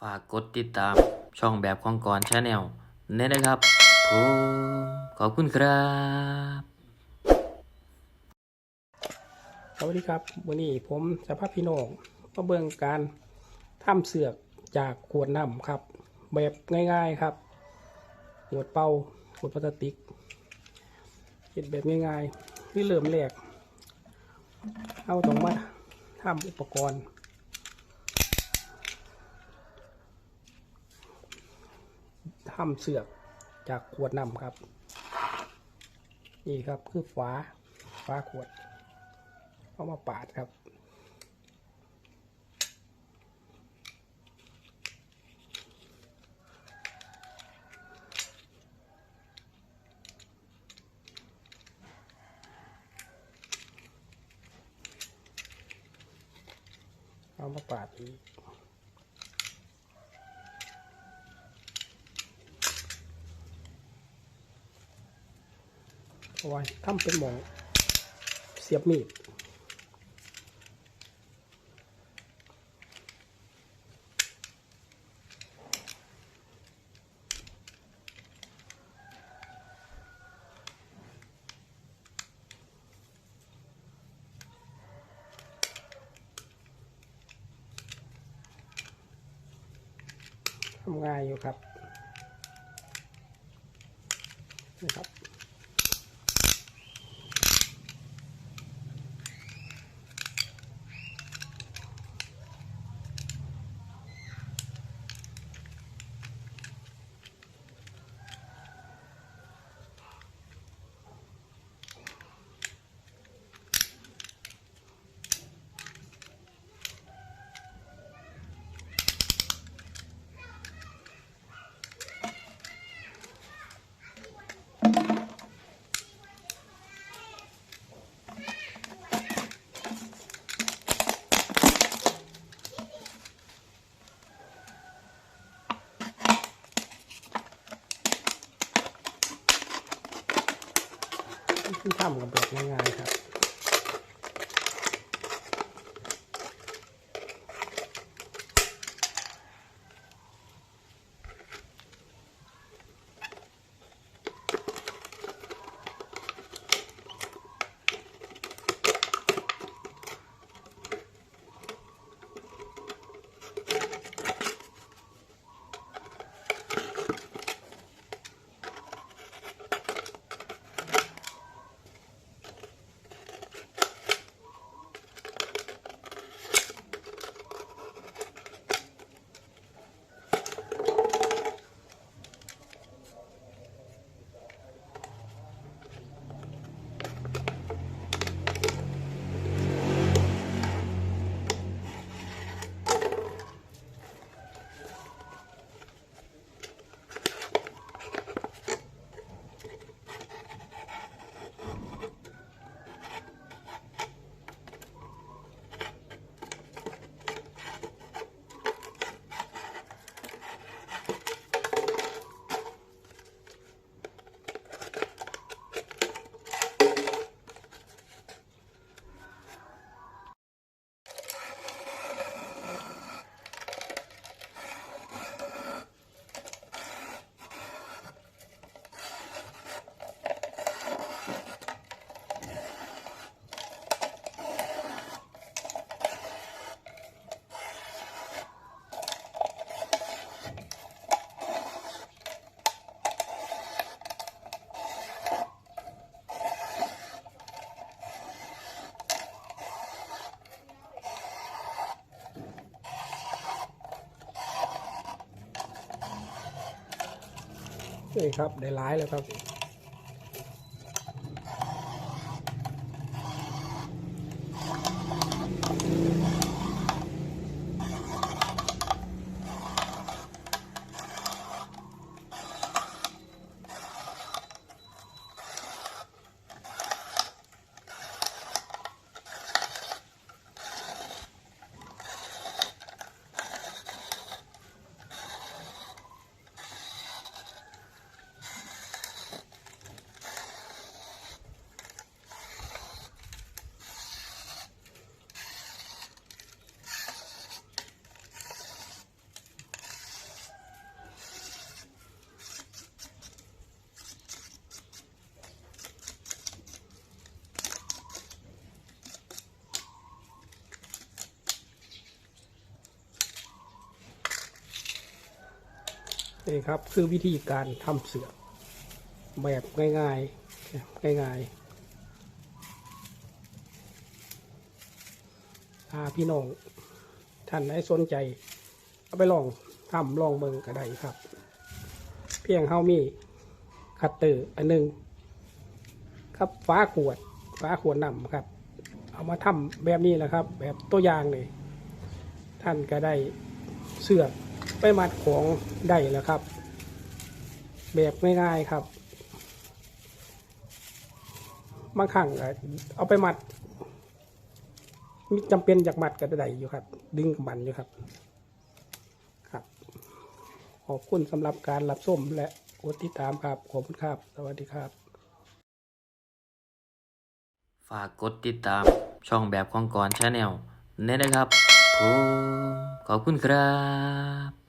ฝากกดติดตามช่องแบบของกรชาแนลนี่นะครับผมขอบคุณครับ สวัสดีครับวันนี้ผมสภาพพี่น้องมาเบิ่งการทำเสือกจากขวดน้ำครับ แบบง่ายๆครับขวดเป่าขวดพลาสติกเห็ดแบบง่ายๆที่เริ่มแรกเอาต้องมาทำอุปกรณ์ ทำเสือกจากขวดน้ำครับ นี่ครับคือฝาฝาขวด เอามาปาดครับเอามาปาดอีก เอาไว้ทำเป็นหมองเสียบมีดทำง่ายอยู่ครับนะครับ ที่ทำกับแบบง่ายๆครับ นี่ครับได้ร้ายแล้วครับ นี่ครับ คือวิธีการทำเสือแบบง่ายๆง่ายๆถ้าพี่น้องท่านไหนสนใจ เอาไปลองทำลองเบิ่งก็ได้ครับ เพียงเฮามีคัตเตอร์อันหนึ่งครับฟ้าขวดฟ้าขวดนำครับ เอามาทำแบบนี้แหละครับ แบบตัวอย่างเลย ท่านก็ได้เสือก ไปมัดของได้แล้วครับ แบบง่ายๆครับบางครั้งเอาไปมัดมีจำเป็นอยากมัดก็ได้อยู่ครับ ดึงกับมันอยู่ครับ ครับ ขอบคุณสำหรับการรับชมและกดติดตามครับ ขอบคุณครับ สวัสดีครับ ฝากกดติดตามช่องแบบของกรชาแนลเน้นะครับ ผมขอบคุณครับ